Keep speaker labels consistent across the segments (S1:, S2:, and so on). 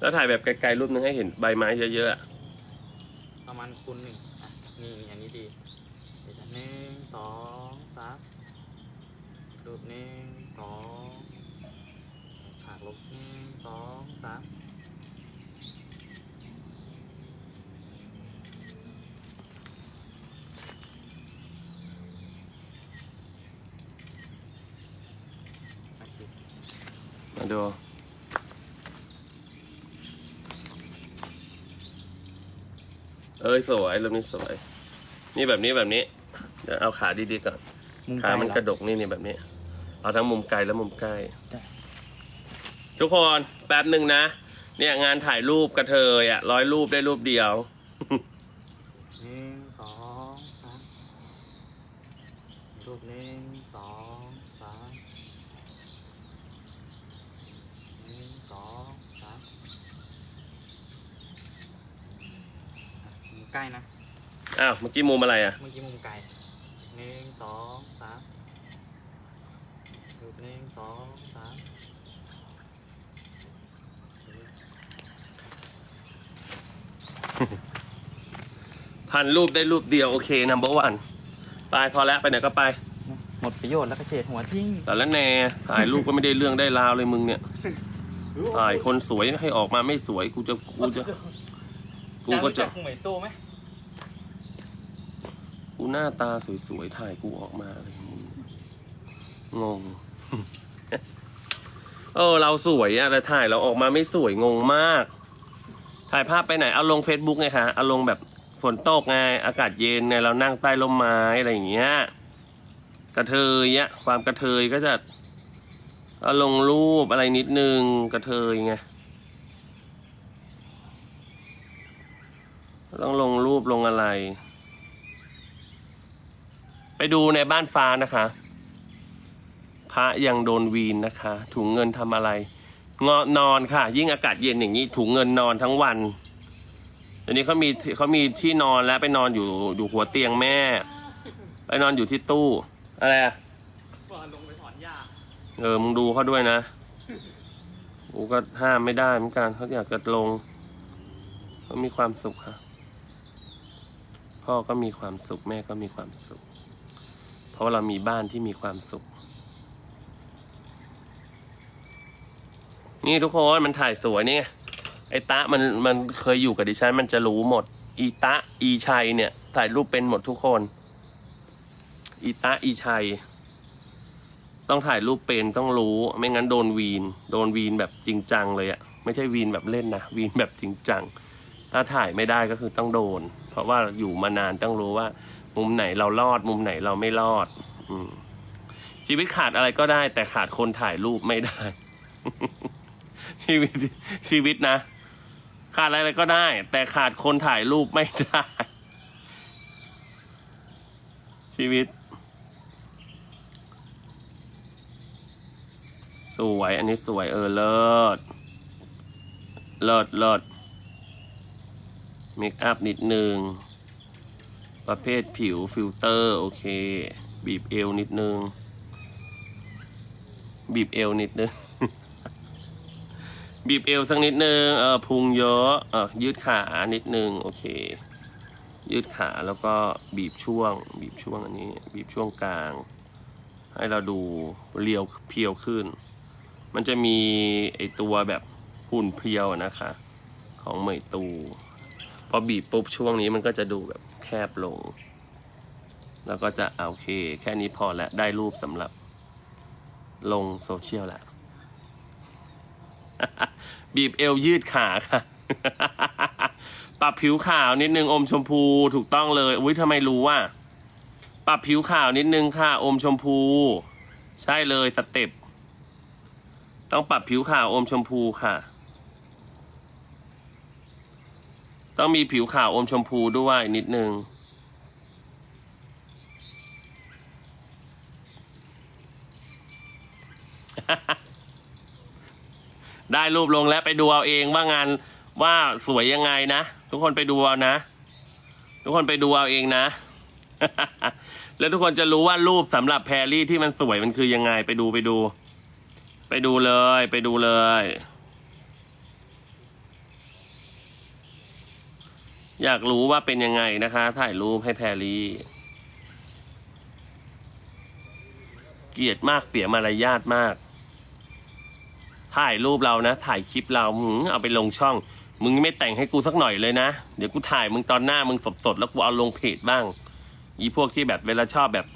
S1: แล้วถ่ายแบบไกลๆรูปนึงให้เห็นใบไม้เยอะๆอะ
S2: ประมาณคูณหนึ่งอะนี่อย่างนี้ดีเดี๋ยวจะหนึ่งสองสามรูปหนึ่งสองฉากลบหนึ่งสองสามโอเค
S1: มาดู เอ้ยสวยรูปนี้สวย นี่แบบนี้แบบนี้ เดี๋ยวเอาขาดีๆก่อน
S2: มุม
S1: ขามัน
S2: ไเห
S1: กระดกนี่นี่แบบนี้ เอาทั้งมุมไกลและมุมใกล้
S2: ได้
S1: ทุกคนแป๊บหนึ่งนะ เนี่ยงานถ่ายรูปกระเทยอะร้อยรูปได้รูปเดียว
S2: หนึ่งสองสามรูปหนึ่งสองสามหนึ่งสองสามอะมุม ใกล้นะ
S1: อ้าวเมื่อกี้มุมอะไรอะ
S2: เมื่อกี้มุมไกลหนึ่งสองสามรูปหนึ่งสองสาม
S1: พันรูปได้รูปเดียวโอเคนัมเบอร์วันไปพอแล้วไปไหนก็ไป
S2: หมดประโยชน์แล้วก็เฉดหัวทิ้ง
S1: สารแหน่ถ่ายรูปก็ไม่ได้เรื่องได้ราวเลยมึงเนี่ยถ่ายคนสวยให้ออกมาไม่สวยกูจะกูจะ กูก็จะ
S2: รู้เหมยโตไหม
S1: กูหน้าตาสวยๆถ่ายกูออกมาเลยมึงงง เออ เราสวยอะแต่ถ่ายเราออกมาไม่สวยงงมาก ถ่ายภาพไปไหน เอาลงเฟซบุ๊กไงคะเอาลงแบบฝนตกไง อากาศเย็นไงเรานั่งใต้ร่มไม้อะไรอย่างเงี้ย กระเทยเนี้ยความกระเทยก็จะเอาลงรูปอะไรนิดนึงกระเทยไง ต้องลงรูปลงอะไร ไปดูในบ้านฟ้านะคะ พระยังโดนวีนนะคะ ถุงเงินทำอะไรงอนอนค่ะ ยิ่งอากาศเย็นอย่างนี้ถุงเงินนอนทั้งวันเดี๋ยวนี้เขามีเขามีที่นอนแล้วไปนอนอยู่อยู่หัวเตียงแม่ ไปนอนอยู่ที่ตู้ อะไรอะ
S2: ลงไปถอนหญ้า
S1: เออมึงดูเขาด้วยนะกูก็ห้ามไม่ได้เหมือนกันเขาอยากจะลงเขามีความสุขค่ะ พ่อก็มีความสุข แม่ก็มีความสุข เพราะเรามีบ้านที่มีความสุข นี่ทุกคนมันถ่ายสวยนี่ไงไอ้ตะมันมันเคยอยู่กับดิฉันมันจะรู้หมด อีตะอีชัยเนี่ย ถ่ายรูปเป็นหมดทุกคน อีตะอีชัย ต้องถ่ายรูปเป็นต้องรู้ ไม่งั้นโดนวีน โดนวีนแบบจริงจังเลยอะไม่ใช่วีนแบบเล่นนะวีนแบบจริงจัง ถ้าถ่ายไม่ได้ก็คือต้องโดน เพราะว่าอยู่มานานต้องรู้ว่า มุมไหนเรารอด มุมไหนเราไม่รอด อืมชีวิตขาดอะไรก็ได้ แต่ขาดคนถ่ายรูปไม่ได้ ชีวิตชีวิตนะ ขาดอะไรก็ได้ แต่ขาดคนถ่ายรูปไม่ได้ ชีวิต สวย อันนี้สวยเออเลิศเลิศเลิศ เมคอัพนิดนึง ประเภทผิวฟิลเตอร์ โอเค บีบเอวนิดนึง บีบเอวนิดนึง บีบเอวสักนิดนึง เออพุงเยอะเออยืดขานิดนึง โอเค ยืดขาแล้วก็บีบช่วง บีบช่วงอันนี้ บีบช่วงกลาง ให้เราดูเรียวเพียวขึ้น มันจะมีไอตัวแบบหุ่นเพียวนะคะ ของเหมยตู พอบีบปุ๊บช่วงนี้มันก็จะดูแบบแคบลง แล้วก็จะโอเค แค่นี้พอแล้วได้รูปสำหรับลงโซเชียลแล้วบีบเอวยืดขาค่ะ ปรับผิวขาวนิดนึงอมชมพูถูกต้องเลยอุ้ยทำไมรู้ว่า ปรับผิวขาวนิดนึงค่ะ อมชมพู ใช่เลยสเต็ปต้องปรับผิวขาวอมชมพูค่ะ ต้องมีผิวขาวอมชมพูด้วยนิดนึง ได้รูปลงแล้วไปดูเอาเองว่างานว่าสวยยังไงนะ ทุกคนไปดูเอานะ ทุกคนไปดูเอาเองนะ แล้วทุกคนจะรู้ว่ารูปสำหรับแพรรี่ที่มันสวยมันคือยังไงไปดูไปดู ไปดูเลย ไปดูเลย อยากรู้ว่าเป็นยังไงนะคะ ถ่ายรูปให้แพรรี่ เกลียดมากเสียมารยาทมาก ถ่ายรูปเรานะ ถ่ายคลิปเรามึงเอาไปลงช่อง มึงไม่แต่งให้กูสักหน่อยเลยนะ เดี๋ยวกูถ่ายมึงตอนหน้ามึงสดๆแล้วกูเอาลงเพจบ้าง อีพวกที่แบบเวลาชอบแบบ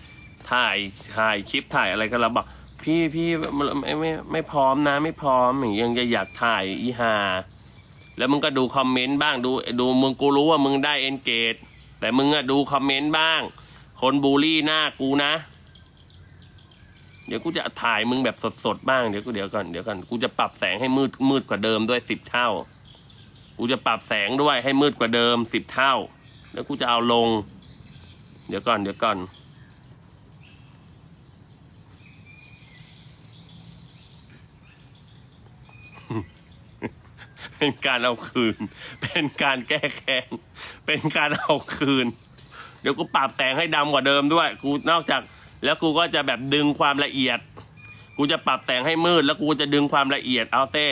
S1: ถ่ายถ่ายคลิปถ่ายอะไรก็เราบอกพี่พี่ไม่ไม่ไม่ไม่พร้อมนะ ไม่พร้อมอย่างยังจะอยากถ่ายอีห่า แล้วมึงก็ดูคอมเมนต์บ้างดูดูมึงกูรู้ว่ามึงได้เอนเกจแต่มึงอะดูคอมเมนต์บ้าง คนบูลลี่หน้ากูนะ เดี๋ยวกูจะถ่ายมึงแบบสดๆบ้างเดี๋ยวกูเดี๋ยวก่อนเดี๋ยวก่อนกูจะปรับแสงให้มืดมืดกว่าเดิมด้วยสิบเท่า กูจะปรับแสงด้วยให้มืดกว่าเดิมสิบเท่า แล้วกูจะเอาลง เดี๋ยวก่อนเดี๋ยวก่อน เป็นการเอาคืน เป็นการแก้แค้นเป็นการเอาคืน เดี๋ยวกูปรับแสงให้ดำกว่าเดิมด้วย กูนอกจาก แล้วกูก็จะแบบดึงความละเอียด กูจะปรับแสงให้มืด แล้วกูจะดึงความละเอียดเอาเต้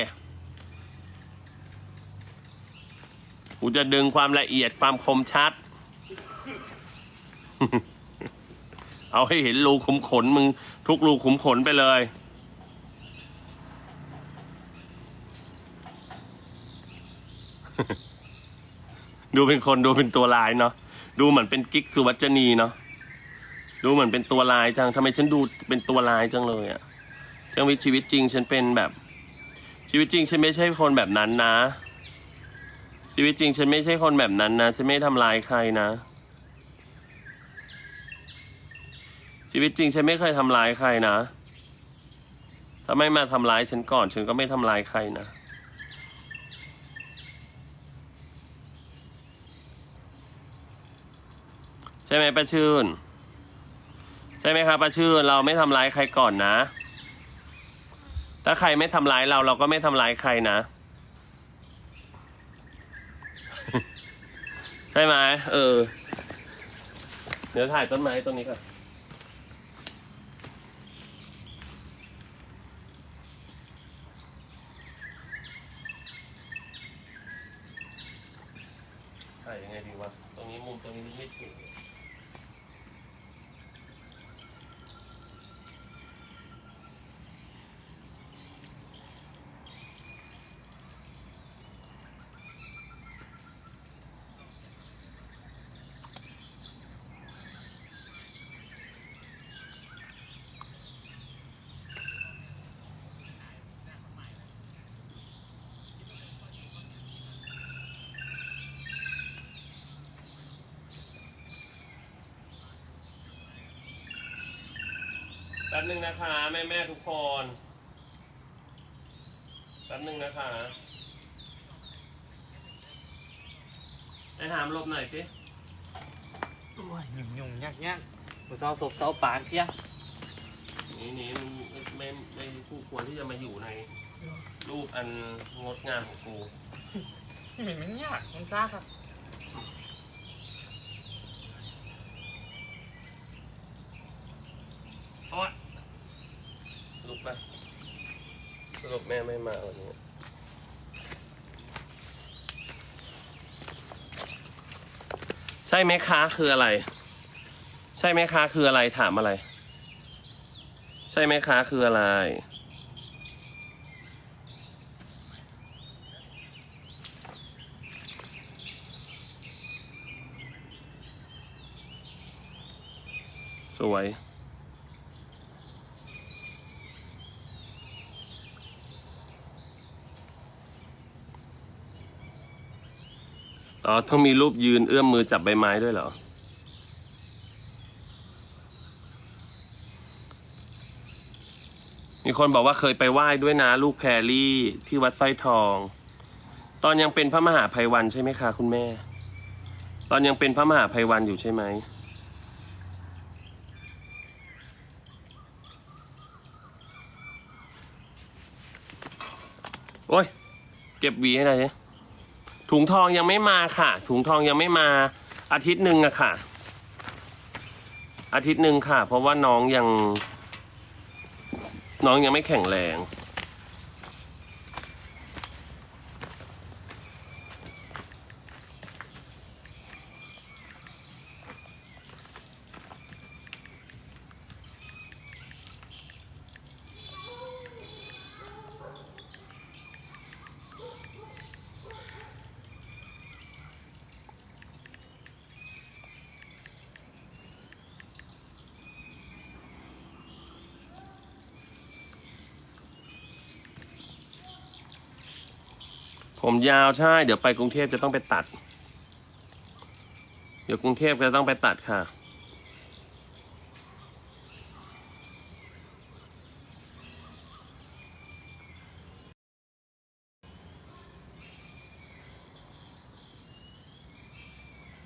S1: กูจะดึงความละเอียดความคมชัด เอาให้เห็นรูขุมขนมึงทุกรูขุมขนไปเลย ดูเป็นคนดูเป็นตัวลายเนาะดูเหมือนเป็นกิ๊กสุวัจนีเนาะดูเหมือนเป็นตัวลายจังทำไมฉันดูเป็นตัวลายจังเลยอะจังวิชีวิตจริงฉันเป็นแบบ ชีวิตจริงฉันไม่ใช่คนแบบนั้นนะ ชีวิตจริงฉันไม่ใช่คนแบบนั้นนะฉันไม่ทำลายใครนะ ชีวิตจริงฉันไม่เคยทำร้ายใครนะถ้าไม่มาทำร้ายฉันก่อน ฉันก็ไม่ทำร้ายใครนะ ช่ไหมป้าชื่น ใช่ไหมครับป้าชื่นเราไม่ทำร้ายใครก่อนนะ ถ้าใครไม่ทำร้ายเราเราก็ไม่ทำร้ายใครนะ ใช่ไหมเออ เดี๋ยวถ่ายต้นไม้ต้นนี้ก่อนถ่ายยังไงดีวะตรงนี้มุมตรงนี้ไม่ถึง แป๊บนึงนะคะแม่แม่ๆทุกคนแป๊บนึงนะคะไอ้หามหลบหน่อยสิ
S2: โอ้ยยุ่งยุ่งยากยากกูเศร้าศพเศร้าปานเที่ย
S1: หนี่นี่มันไม่ไม่ไม่คู่ควรที่จะมาอยู่ในรูปอันงดงามของกู
S2: เหม็นมันยากมันซ่าครับ
S1: โอ๊ยลุกไปส รุปแม่ไม่มาวันนี้ใช่ไหมคะคืออะไร ใช่ไหมคะคืออะไรถามอะไร ใช่ไหมคะคืออะไร สวย อ๋อต้องมีรูปยืนเอื้อมมือจับใบไม้ด้วยเหรอ มีคนบอกว่าเคยไปไหว้ด้วยนะ ลูกแพรรี่ที่วัดสร้อยทอง ตอนยังเป็นพระมหาภัยวันใช่ไหมคะ คุณแม่ ตอนยังเป็นพระมหาภัยวันอยู่ใช่ไหมโอ้ย เก็บวีให้หน่อยสิ ถุงทองยังไม่มาค่ะ ถุงทองยังไม่มาอาทิตย์หนึ่งอะค่ะ อาทิตย์หนึ่งค่ะ เพราะว่าน้องยัง น้องยังไม่แข็งแรง ผมยาวใช่ เดี๋ยวไปกรุงเทพจะต้องไปตัด เดี๋ยวกรุงเทพจะต้องไปตัดค่ะ